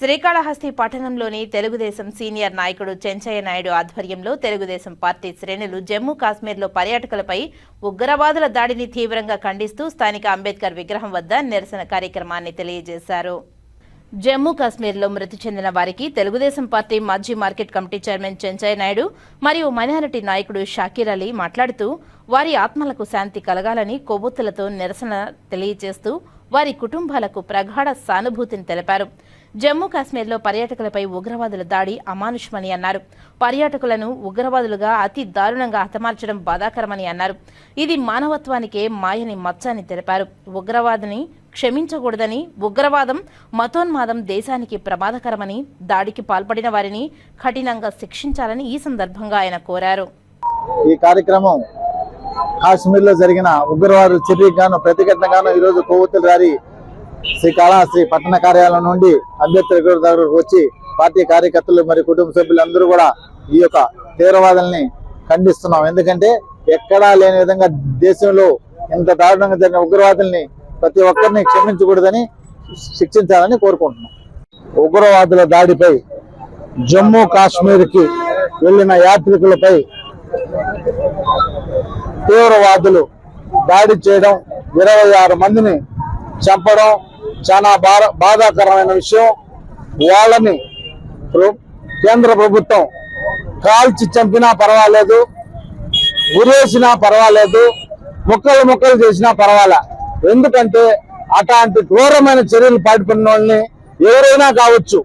శ్రీకాళహస్తి పట్టణంలోని తెలుగుదేశం సీనియర్ నాయకుడు చెంచయ్య నాయుడు ఆధ్వర్యంలో తెలుగుదేశం పార్టీ శ్రేణులు జమ్మూ కాశ్మీర్లో పర్యాటకులపై ఉగ్రవాదుల దాడిని తీవ్రంగా ఖండిస్తూ స్థానిక అంబేద్కర్ విగ్రహం వద్ద నిరసన కార్యక్రమాన్ని తెలియజేశారు. జమ్మూ కాశ్మీర్లో మృతి చెందిన వారికి తెలుగుదేశం పార్టీ మాజీ market committee chairman Chenchaiah Naidu మరియు మైనారిటీ నాయకుడు షాకీర్ అలీ మాట్లాడుతూ వారి ఆత్మలకు శాంతి కలగాలని కొవ్వొత్తులతో నిరసన తెలియజేస్తూ వారి కుటుంబాలకు ప్రగాఢ సానుభూతిని తెలిపారు. జమ్మూ కాశ్మీర్లో పర్యాటకులపై ఉగ్రవాదుల దాడి అమానుషమని అన్నారు. పర్యాటకులను ఉగ్రవాదులుగా అతి దారుణంగా హతమార్చడం బాధాకరమని అన్నారు. ఇది మానవత్వానికే మాయని మచ్చని తెలిపారు. ఉగ్రవాదిని క్షమించకూడదని ఉగ్రవాదం మతోన్మాదం దేశానికి ప్రమాదకరమని దాడికి పాల్పడిన వారిని కఠినంగా శిక్షించాలని ఈ సందర్భంగా ఆయన కోరారు. ఈ కార్యక్రమం కాశ్మీర్లో జరిగిన ఉగ్రవాద చర్యకు గాను ప్రతిఘటనగాను ఈ రోజు రారి ర్యాలీ శ్రీకాళహస్తి పట్టణ కార్యాలయం నుండి అంబేద్కర్ దగ్గరకు వచ్చి పార్టీ కార్యకర్తలు మరియు కుటుంబ సభ్యులందరూ కూడా ఈ యొక్క తీవ్రవాదుల్ని ఖండిస్తున్నాం. ఎందుకంటే ఎక్కడా లేని విధంగా దేశంలో ఇంత దారుణంగా జరిగిన ఉగ్రవాదుల్ని ప్రతి ఒక్కరిని క్షమించకూడదని శిక్షించాలని కోరుకుంటున్నాం. ఉగ్రవాదుల దాడిపై జమ్మూ కాశ్మీర్కి వెళ్ళిన వెళ్ళిన యాత్రికులపై తీవ్రవాదులు దాడి చేయడం ఇరవై ఆరు మందిని చంపడం చాలా బాధ బాధాకరమైన విషయం. వాళ్ళని కేంద్ర ప్రభుత్వం కాల్చి చంపినా పర్వాలేదు గురేసినా పర్వాలేదు ముక్కలు ముక్కలు చేసినా పర్వాలే. ఎందుకంటే అట్లాంటి ఘోరమైన చర్యలు పాటుపడిన వాళ్ళని ఎవరైనా కావచ్చు.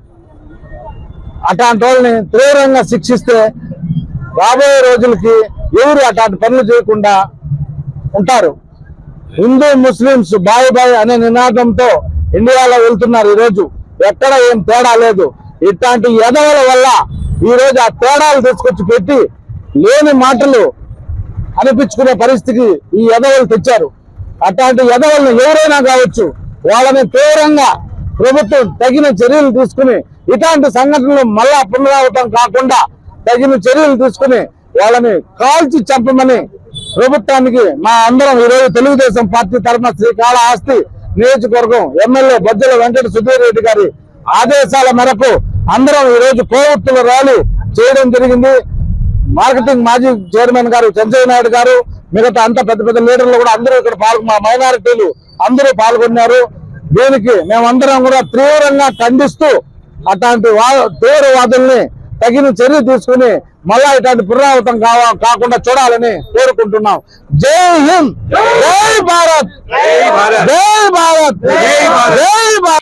అట్లాంటి వాళ్ళని తీవ్రంగా శిక్షిస్తే రాబోయే రోజులకి ఎవరు అట్లాంటి పనులు చేయకుండా ఉంటారు. హిందూ ముస్లింస్ బాయ్ బాయ్ అనే నినాదంతో ఇండియాలో వెళ్తున్నారు ఈ రోజు ఎక్కడ ఏం తేడా లేదు. ఇట్లాంటి ఎదవల వల్ల ఈ రోజు ఆ తేడాలు తీసుకొచ్చి పెట్టి లేని మాటలు అనిపించుకునే పరిస్థితికి ఈ ఎదవలు తెచ్చారు. అట్లాంటి ఎదవలను ఎవరైనా కావచ్చు వాళ్ళని తీవ్రంగా ప్రభుత్వం తగిన చర్యలు తీసుకుని ఇట్లాంటి సంఘటనలు మళ్ళా పునరావృతం కాకుండా తగిన చర్యలు తీసుకుని వాళ్ళని కాల్చి చంపమని ప్రభుత్వానికి మా అందరం ఈరోజు తెలుగుదేశం పార్టీ తరఫున శ్రీకాళహస్తి నియోజకవర్గం ఎమ్మెల్యే బొజ్జల వెంకట సుధీర్ రెడ్డి గారి ఆదేశాల మేరకు అందరం ఈ రోజు కోవత్తుల ర్యాలీ చేయడం జరిగింది. మార్కెటింగ్ మాజీ చైర్మన్ గారు చంద్రయ్య నాయుడు గారు మిగతా అంత పెద్ద పెద్ద లీడర్లు కూడా అందరూ ఇక్కడ పాల్గొ మా మైనారిటీలు అందరూ పాల్గొన్నారు. దీనికి మేమందరం కూడా తీవ్రంగా ఖండిస్తూ అట్లాంటి వా- తీవ్రవాదుల్ని తగిన చర్య తీసుకుని మళ్ళా ఇట్లాంటి పునరావృతం కావా కాకుండా చూడాలని కోరుకుంటున్నాం. జై హింద్! జై భారత్! జై భారత్! జై భారత్!